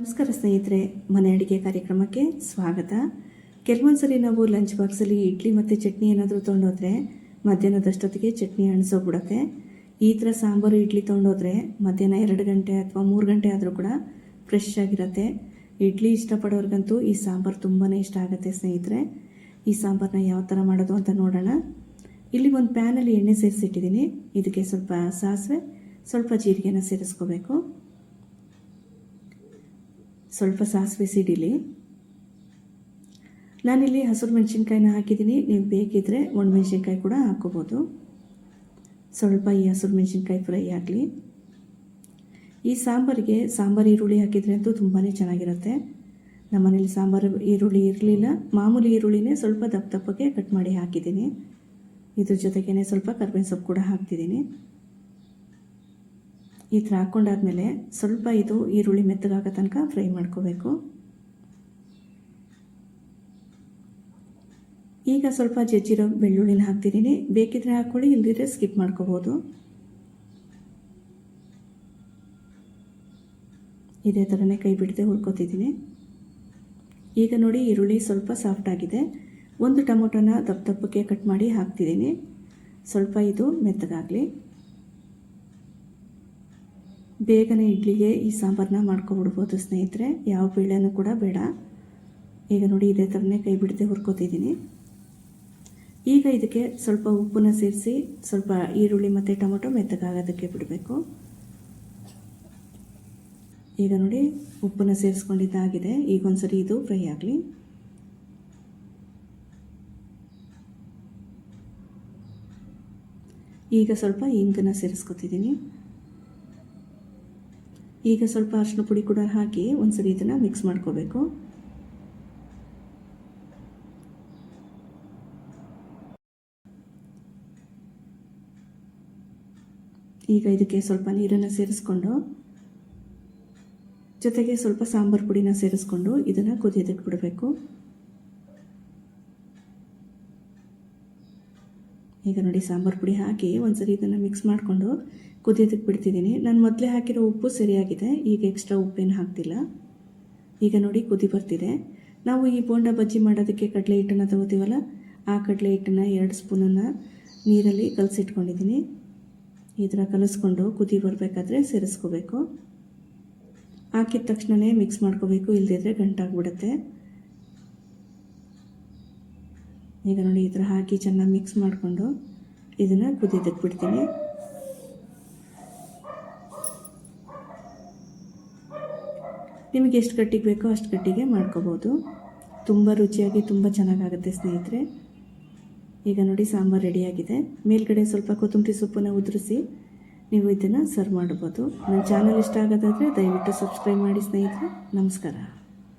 ನಮಸ್ಕಾರ ಸ್ನೇಹಿತರೆ, ಮನೆ ಅಡುಗೆ ಕಾರ್ಯಕ್ರಮಕ್ಕೆ ಸ್ವಾಗತ. ಕೆಲವೊಂದು ಸರಿ ನಾವು ಲಂಚ್ ಬಾಕ್ಸಲ್ಲಿ ಇಡ್ಲಿ ಮತ್ತು ಚಟ್ನಿ ಏನಾದರೂ ತೊಗೊಂಡೋದ್ರೆ, ಮಧ್ಯಾಹ್ನದಷ್ಟೊತ್ತಿಗೆ ಚಟ್ನಿ ಅಣಿಸೋಗ್ಬಿಡುತ್ತೆ ಈ ಥರ ಸಾಂಬಾರು, ಇಡ್ಲಿ ತೊಗೊಂಡೋದ್ರೆ ಮಧ್ಯಾಹ್ನ ಎರಡು ಗಂಟೆ ಅಥವಾ ಮೂರು ಗಂಟೆ ಆದರೂ ಕೂಡ ಫ್ರೆಶ್ ಆಗಿರುತ್ತೆ. ಇಡ್ಲಿ ಇಷ್ಟಪಡೋರ್ಗಂತೂ ಈ ಸಾಂಬಾರು ತುಂಬಾ ಇಷ್ಟ ಆಗುತ್ತೆ ಸ್ನೇಹಿತರೆ. ಈ ಸಾಂಬಾರನ್ನ ಯಾವ ಥರ ಮಾಡೋದು ಅಂತ ನೋಡೋಣ. ಇಲ್ಲಿ ಒಂದು ಪ್ಯಾನಲ್ಲಿ ಎಣ್ಣೆ ಸೇರಿಸಿಟ್ಟಿದ್ದೀನಿ. ಇದಕ್ಕೆ ಸ್ವಲ್ಪ ಸಾಸಿವೆ, ಸ್ವಲ್ಪ ಜೀರಿಗೆನ ಸೇರಿಸ್ಕೋಬೇಕು. ಸ್ವಲ್ಪ ಸಾಸಿವೆ ಸಿಡಿಲಿ ನಾನಿಲ್ಲಿ ಹಸಿರು ಮೆಣಸಿನ್ಕಾಯಿನ ಹಾಕಿದ್ದೀನಿ. ನೀವು ಬೇಕಿದ್ದರೆ ಒಣಮೆಣ್ಸಿನ್ಕಾಯಿ ಕೂಡ ಹಾಕೋಬೋದು ಸ್ವಲ್ಪ ಈ ಹಸಿರು ಮೆಣಸಿನ್ಕಾಯಿ ಫ್ರೈ ಆಗಲಿ. ಈ ಸಾಂಬಾರಿಗೆ ಸಾಂಬಾರು ಈರುಳ್ಳಿ ಹಾಕಿದರೆ ಅಂತೂ ತುಂಬಾ ಚೆನ್ನಾಗಿರುತ್ತೆ. ನಮ್ಮನೇಲಿ ಸಾಂಬಾರು ಈರುಳ್ಳಿ ಇರಲಿಲ್ಲ. ಮಾಮೂಲಿ ಈರುಳ್ಳಿನೇ ಸ್ವಲ್ಪ ದಪ್ಪ ದಪ್ಪಕ್ಕೆ ಕಟ್ ಮಾಡಿ ಹಾಕಿದ್ದೀನಿ. ಇದ್ರ ಜೊತೆಗೇ ಸ್ವಲ್ಪ ಕರ್ಬೇವಿನ ಸೊಪ್ಪು ಕೂಡ ಹಾಕ್ತಿದ್ದೀನಿ. ಈ ಥರ ಹಾಕ್ಕೊಂಡಾದ್ಮೇಲೆ ಸ್ವಲ್ಪ ಇದು ಈರುಳ್ಳಿ ಮೆತ್ತಗಾಗೋ ತನಕ ಫ್ರೈ ಮಾಡ್ಕೋಬೇಕು. ಈಗ ಸ್ವಲ್ಪ ಜಜ್ಜಿರೋ ಬೆಳ್ಳುಳ್ಳಿನ ಹಾಕ್ತಿದ್ದೀನಿ. ಬೇಕಿದ್ರೆ ಹಾಕ್ಕೊಳ್ಳಿ, ಇಲ್ದಿದ್ರೆ ಸ್ಕಿಪ್ ಮಾಡ್ಕೋಬೋದು ಇದೇ ಥರನೇ ಕೈ ಬಿಡದೆ ಹುರ್ಕೋತಿದ್ದೀನಿ. ಈಗ ನೋಡಿ, ಈರುಳ್ಳಿ ಸ್ವಲ್ಪ ಸಾಫ್ಟ್ ಆಗಿದೆ. ಒಂದು ಟೊಮೊಟೊನ ದಪ್ಪ ದಪ್ಪಕ್ಕೆ ಕಟ್ ಮಾಡಿ ಹಾಕ್ತಿದ್ದೀನಿ. ಸ್ವಲ್ಪ ಇದು ಮೆತ್ತಗಾಗಲಿ. ಬೇಗನೆ ಇಡ್ಲಿಗೆ ಈ ಸಾಂಬಾರನ್ನ ಮಾಡ್ಕೊಬಿಡ್ಬೋದು ಸ್ನೇಹಿತರೆ. ಯಾವ ಬೇಳೆನೂ ಕೂಡ ಬೇಡ. ಈಗ ನೋಡಿ ಇದೇ ಥರನೇ ಕೈ ಬಿಡದೆ ಹುರ್ಕೋತಿದ್ದೀನಿ. ಈಗ ಇದಕ್ಕೆ ಸ್ವಲ್ಪ ಉಪ್ಪನ್ನು ಸೇರಿಸಿ ಸ್ವಲ್ಪ ಈರುಳ್ಳಿ ಮತ್ತು ಟೊಮೊಟೊ ಮೆತ್ತಗಾಗೋದಕ್ಕೆ ಬಿಡಬೇಕು. ಈಗ ನೋಡಿ ಉಪ್ಪನ್ನು ಸೇರಿಸ್ಕೊಂಡಿದ್ದಾಗಿದೆ ಈಗ ಒಂದ್ಸರಿ ಇದು ಫ್ರೈ ಆಗಲಿ. ಈಗ ಸ್ವಲ್ಪ ಇಂಗನ್ನು ಸೇರಿಸ್ಕೊತಿದ್ದೀನಿ. ಈಗ ಸ್ವಲ್ಪ ಅರಿಶಿನ ಪುಡಿ ಕೂಡ ಹಾಕಿ ಒಂದ್ಸರಿ ಇದನ್ನು ಮಿಕ್ಸ್ ಮಾಡ್ಕೋಬೇಕು. ಈಗ ಇದಕ್ಕೆ ಸ್ವಲ್ಪ ನೀರನ್ನು ಸೇರಿಸ್ಕೊಂಡು, ಜೊತೆಗೆ ಸ್ವಲ್ಪ ಸಾಂಬಾರು ಪುಡಿನ ಸೇರಿಸ್ಕೊಂಡು ಇದನ್ನು ಕುದಿಯೋದಕ್ಕೆ ಬಿಡಬೇಕು. ಈಗ ನೋಡಿ ಸಾಂಬಾರು ಪುಡಿ ಹಾಕಿ ಒಂದ್ಸರಿ ಇದನ್ನು ಮಿಕ್ಸ್ ಮಾಡಿಕೊಂಡು ಕುದಿಯೋದಕ್ಕೆ ಬಿಡ್ತಿದ್ದೀನಿ. ನಾನು ಮೊದಲೇ ಹಾಕಿರೋ ಉಪ್ಪು ಸರಿಯಾಗಿದೆ. ಈಗ ಎಕ್ಸ್ಟ್ರಾ ಉಪ್ಪೇನು ಹಾಕ್ತಿಲ್ಲ. ಈಗ ನೋಡಿ ಕುದಿ ಬರ್ತಿದೆ. ನಾವು ಈ ಬೋಂಡ ಬಜ್ಜಿ ಮಾಡೋದಕ್ಕೆ ಕಡಲೆ ಹಿಟ್ಟನ್ನು ತಗೋತೀವಲ್ಲ, ಆ ಕಡಲೆ ಹಿಟ್ಟನ್ನು ಎರಡು ಸ್ಪೂನನ್ನು ನೀರಲ್ಲಿ ಕಲಸಿಟ್ಕೊಂಡಿದ್ದೀನಿ. ಈ ಥರ ಕಲಿಸ್ಕೊಂಡು ಕುದಿ ಬರಬೇಕಾದ್ರೆ ಸೇರಿಸ್ಕೋಬೇಕು. ಹಾಕಿದ ತಕ್ಷಣವೇ ಮಿಕ್ಸ್ ಮಾಡ್ಕೋಬೇಕು. ಇಲ್ಲದಿದ್ದರೆ ಗಂಟಾಗ್ಬಿಡುತ್ತೆ. ಈಗ ನೋಡಿ ಈ ಥರ ಹಾಕಿ ಚೆನ್ನಾಗಿ ಮಿಕ್ಸ್ ಮಾಡಿಕೊಂಡು ಇದನ್ನು ಕುದಿಯೋದಕ್ಕೆ ಬಿಡ್ತೀನಿ. ನಿಮಗೆ ಎಷ್ಟು ಗಟ್ಟಿಗೆ ಬೇಕೋ ಅಷ್ಟು ಗಟ್ಟಿಗೆ ಮಾಡ್ಕೋಬೋದು. ತುಂಬ ರುಚಿಯಾಗಿ ತುಂಬ ಚೆನ್ನಾಗಾಗುತ್ತೆ ಸ್ನೇಹಿತರೆ. ಈಗ ನೋಡಿ ಸಾಂಬಾರು ರೆಡಿಯಾಗಿದೆ ಮೇಲ್ಗಡೆ ಸ್ವಲ್ಪ ಕೊತ್ತಂಬರಿ ಸೊಪ್ಪನ್ನು ಉದುರಿಸಿ ನೀವು ಇದನ್ನು ಸರ್ವ್ ಮಾಡ್ಬೋದು. ನನ್ನ ಚಾನಲ್ ಇಷ್ಟ ಆಗೋದಾದರೆ ದಯವಿಟ್ಟು ಸಬ್ಸ್ಕ್ರೈಬ್ ಮಾಡಿ ಸ್ನೇಹಿತರೆ. ನಮಸ್ಕಾರ.